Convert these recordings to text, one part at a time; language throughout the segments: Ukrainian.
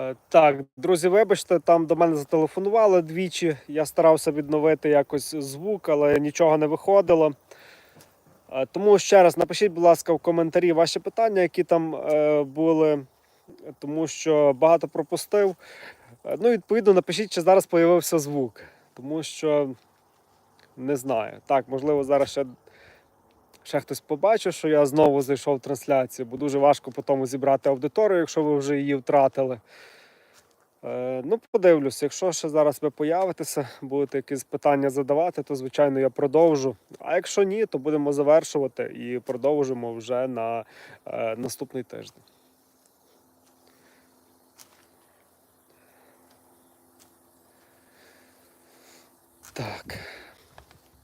Е, Так, друзі, вибачте, там до мене зателефонували двічі. Я старався відновити якось звук, але нічого не виходило. Е, Тому ще раз напишіть, будь ласка, в коментарі ваші питання, які там е, були, тому що багато пропустив. Ну, відповідно, напишіть, чи зараз з'явився звук, тому що не знаю. Так, можливо, зараз ще, ще хтось побачив, що я знову зайшов в трансляцію, бо дуже важко по тому зібрати аудиторію, якщо ви вже її втратили. Е, ну, подивлюся, якщо ще зараз ви появитеся, будете якісь питання задавати, то звичайно я продовжу. А якщо ні, то будемо завершувати і продовжимо вже на е, наступний тиждень. Так.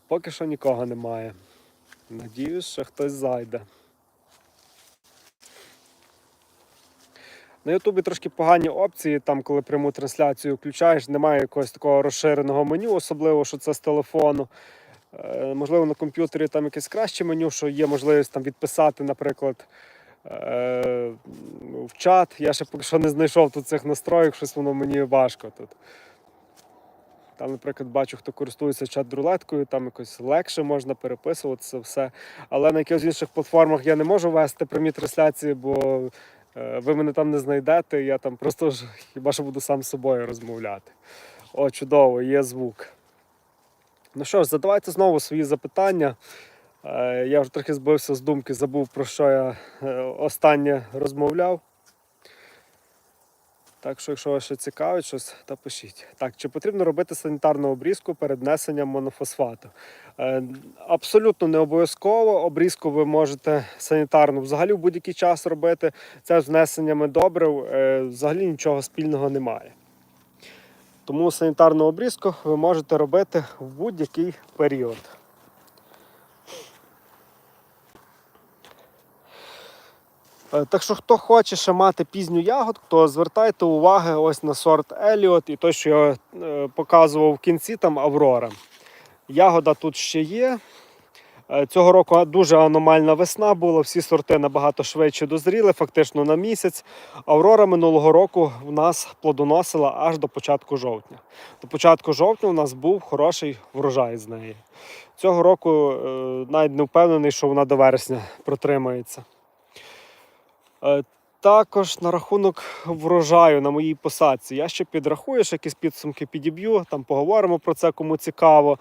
Поки що нікого немає. Надіюсь, що хтось зайде. На Ютубі трошки погані опції, там, коли пряму трансляцію включаєш, немає якогось такого розширеного меню, особливо, що це з телефону. Е, можливо, на комп'ютері там якесь краще меню, що є можливість там відписати, наприклад, е, в чат. Я ще поки що не знайшов тут цих настроїк, щось воно мені важко тут. Там, наприклад, бачу, хто користується чат-рулеткою, там якось легше можна переписуватися все. Але на якихось інших платформах я не можу вести прямі трансляції, бо е, ви мене там не знайдете. Я там просто ж хіба що буду сам з собою розмовляти. О, чудово, є звук. Ну що ж, задавайте знову свої запитання. Е, Я вже трохи збився з думки, забув про що я е, останнє розмовляв. Так що, якщо вас ще цікавить щось, то пишіть. Так, чи потрібно робити санітарну обрізку перед внесенням монофосфату? Е, абсолютно не обов'язково. Обрізку ви можете санітарну взагалі в будь-який час робити. Це з внесеннями добрив е, взагалі нічого спільного немає. Тому санітарну обрізку ви можете робити в будь-який період. Так що, хто хоче ще мати пізню ягодку, то звертайте уваги ось на сорт Еліот і той, що я е, показував в кінці, там Аврора. Ягода тут ще є. Е, Цього року дуже аномальна весна була, всі сорти набагато швидше дозріли, фактично на місяць. Аврора минулого року в нас плодоносила аж до початку жовтня. До початку жовтня у нас був хороший врожай з неї. Цього року е, навіть не впевнений, що вона до вересня протримається. Е, Також на рахунок врожаю на моїй посадці. Я ще підрахую, ще якісь підсумки підіб'ю, там поговоримо про це, кому цікаво.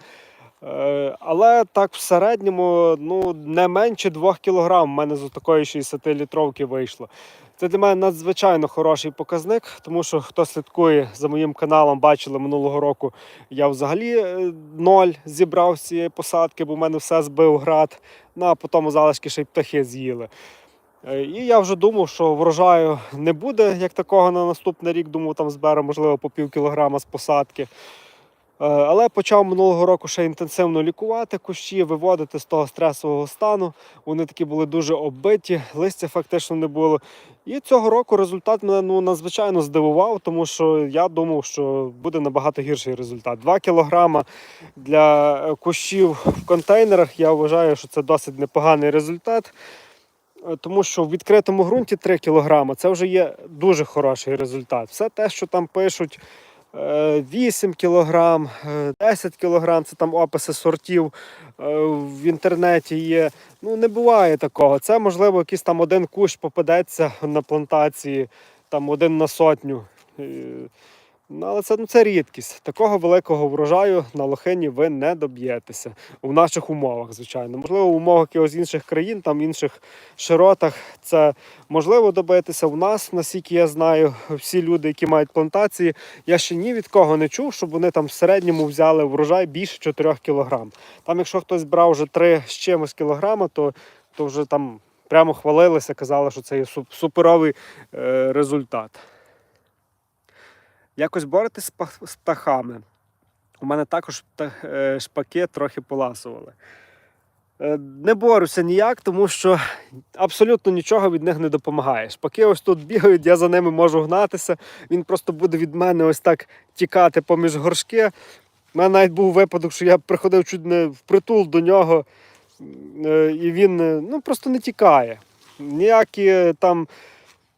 Е, Але так в середньому ну, не менше 2 кг в мене з такої 60-літровки вийшло. Це для мене надзвичайно хороший показник, тому що хто слідкує за моїм каналом, бачили минулого року, я взагалі е, ноль зібрав з цієї посадки, бо в мене все збив град. Ну а потім залишки ще й птахи з'їли. Е, І я вже думав, що врожаю не буде як такого на наступний рік. Думав, там зберу, можливо, по пів кілограма з посадки. Е, Але почав минулого року ще інтенсивно лікувати кущі, виводити з того стресового стану. Вони такі були дуже оббиті, листя фактично не було. І цього року результат мене ну, надзвичайно здивував, тому що я думав, що буде набагато гірший результат. 2 кілограма для кущів в контейнерах. Я вважаю, що це досить непоганий результат. Е, Тому що в відкритому ґрунті 3 кг це вже є дуже хороший результат. Все те, що там пишуть е, 8 кг, 10 кг, це там описи сортів е, в інтернеті є. Ну не буває такого. Це можливо якийсь там один кущ попадеться на плантації, там один на сотню. Ну, але це, ну, це рідкість. Такого великого врожаю на лохині ви не доб'єтеся в наших умовах, звичайно. Можливо, в умовах якихось інших країн, там інших широтах це можливо добитися. У нас, наскільки я знаю, всі люди, які мають плантації, я ще ні від кого не чув, щоб вони там в середньому взяли врожай більше 4 кг. Там, якщо хтось брав вже 3 з чимось кілограма, то, то вже там прямо хвалилися, казали, що це є суперовий е, результат. Якось боротися з птахами. У мене також е, шпаки трохи поласували. Е, Не борюся ніяк, тому що абсолютно нічого від них не допомагає. Шпаки ось тут бігають, я за ними можу гнатися. Він просто буде від мене ось так тікати поміж горшки. У мене навіть був випадок, що я приходив чуть не впритул до нього, е, і він ну, просто не тікає. Ніякі там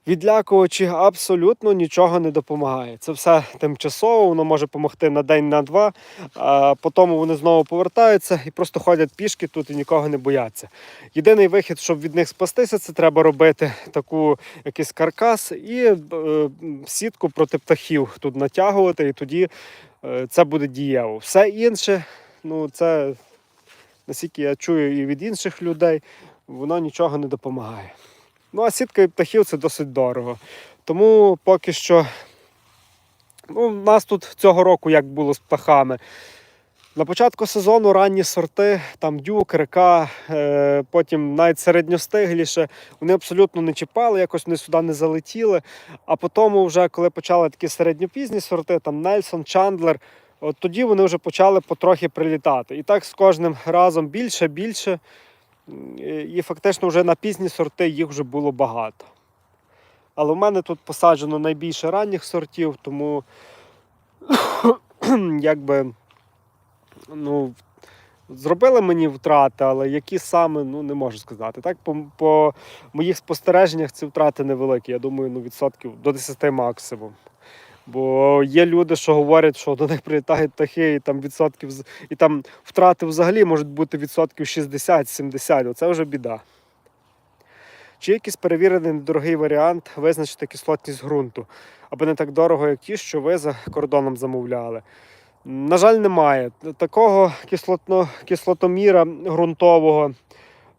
Відлякувачі абсолютно нічого не допомагає. Це все тимчасово, воно може допомогти на день, на два, а потім вони знову повертаються і просто ходять пішки тут і нікого не бояться. Єдиний вихід, щоб від них спастися, це треба робити таку якийсь каркас і е, сітку проти птахів тут натягувати, і тоді е, це буде дієво. Все інше, ну це наскільки я чую і від інших людей, воно нічого не допомагає. Ну, а сітка від птахів це досить дорого. Тому поки що ну, у нас тут цього року як було з птахами. На початку сезону ранні сорти, там дюк, река, е, потім навіть середньостигліше, вони абсолютно не чіпали, якось вони сюди не залетіли. А потім, вже коли почали такі середньопізні сорти, там Нельсон, Чандлер, от тоді вони вже почали потрохи прилітати. І так з кожним разом більше, більше. М, І фактично вже на пізні сорти їх вже було багато. Але в мене тут посаджено найбільше ранніх сортів, тому якби ну, зробили мені втрати, але які саме, ну не можу сказати. Так, по, по моїх спостереженнях ці втрати невеликі. Я думаю, ну, відсотків до 10 максимум. Бо є люди, що говорять, що до них прилітають птахи, і там відсотків і там втрати взагалі можуть бути відсотків 60-70. Оце вже біда. Чи є якийсь перевірений недорогий варіант визначити кислотність ґрунту, аби не так дорого, як ті, що ви за кордоном замовляли? На жаль, немає. Такого кислотно, кислотоміра ґрунтового,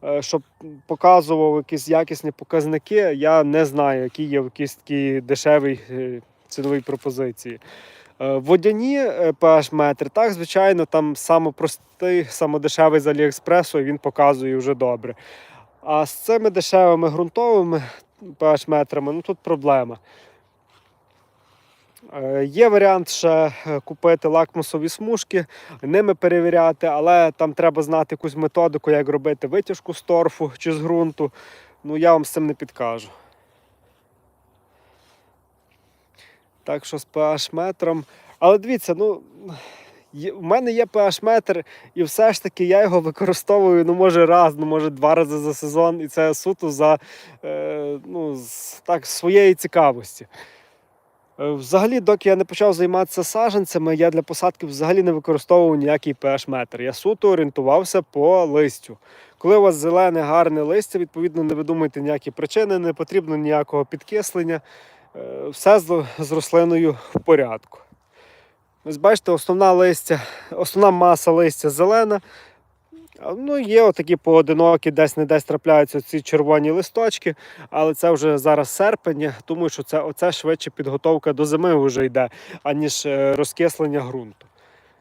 е, щоб показував якісь якісні показники, я не знаю, які є в якійсь такій дешевій е, ціновій пропозиції. Е, Водяні pH метри, так, звичайно, там самопростий, самодешевий з Аліекспресу, і він показує вже добре. А з цими дешевими ґрунтовими pH метрами, ну тут проблема. Е, Є варіант ще е, купити лакмусові смужки, ними перевіряти, але там треба знати якусь методику, як робити витяжку з торфу чи з ґрунту. Ну, я вам з цим не підкажу. Так що з pH метром. Але дивіться, ну. В мене є pH метр, і все ж таки я його використовую, ну, може, раз, ну, може, два рази за сезон, і це суто за е, ну, з, так, своєї цікавості. Е, Взагалі, доки я не почав займатися саджанцями, я для посадки взагалі не використовував ніякий pH метр. Я суто орієнтувався по листю. Коли у вас зелене, гарне листя, відповідно, не видумуйте ніякі причини, не потрібно ніякого підкислення. Е, Все з, рослиною в порядку. Ось бачите, основна листя, основна маса листя зелена. Ну, є отакі поодинокі, десь не десь трапляються ці червоні листочки, але це вже зараз серпень. Думаю, що це оце швидше підготовка до зими вже йде, аніж е, розкислення ґрунту.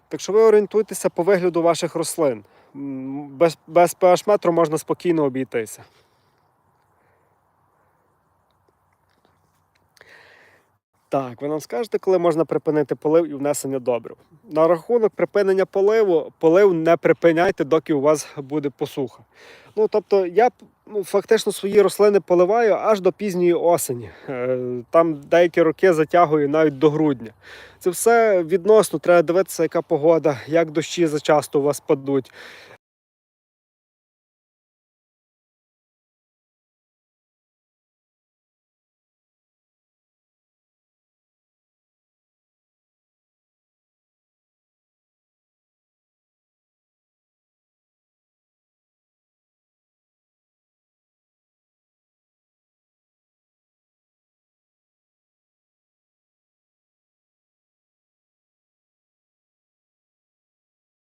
Так що ви орієнтуйтеся по вигляду ваших рослин. Без, без pH метру можна спокійно обійтися. Так, ви нам скажете, коли можна припинити полив і внесення добрив. На рахунок припинення поливу, полив не припиняйте, доки у вас буде посуха. Ну, тобто, я ну, фактично свої рослини поливаю аж до пізньої осені. Е, Там деякі роки затягую навіть до грудня. Це все відносно, треба дивитися, яка погода, як дощі зачасто у вас падуть.